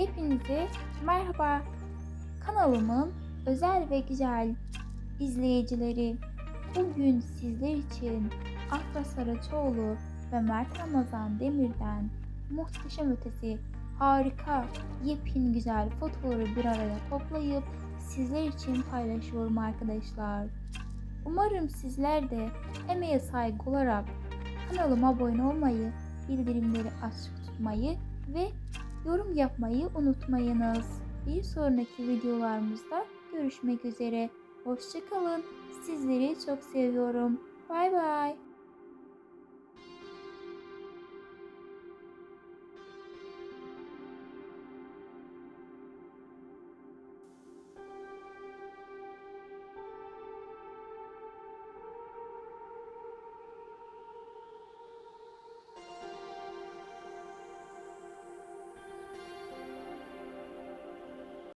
Hepinize merhaba. Kanalımın özel ve güzel izleyicileri. Bugün sizler için Afra Saraçoğlu ve Mert Ramazan Demir'den muhteşem ötesi harika, yepyeni güzel fotoğrafı bir araya toplayıp sizler için paylaşıyorum arkadaşlar. Umarım sizler de emeğe saygı olarak kanalıma abone olmayı, bildirimleri açık tutmayı ve yorum yapmayı unutmayınız. Bir sonraki videolarımızda görüşmek üzere. Hoşçakalın. Sizleri çok seviyorum. Bay bay.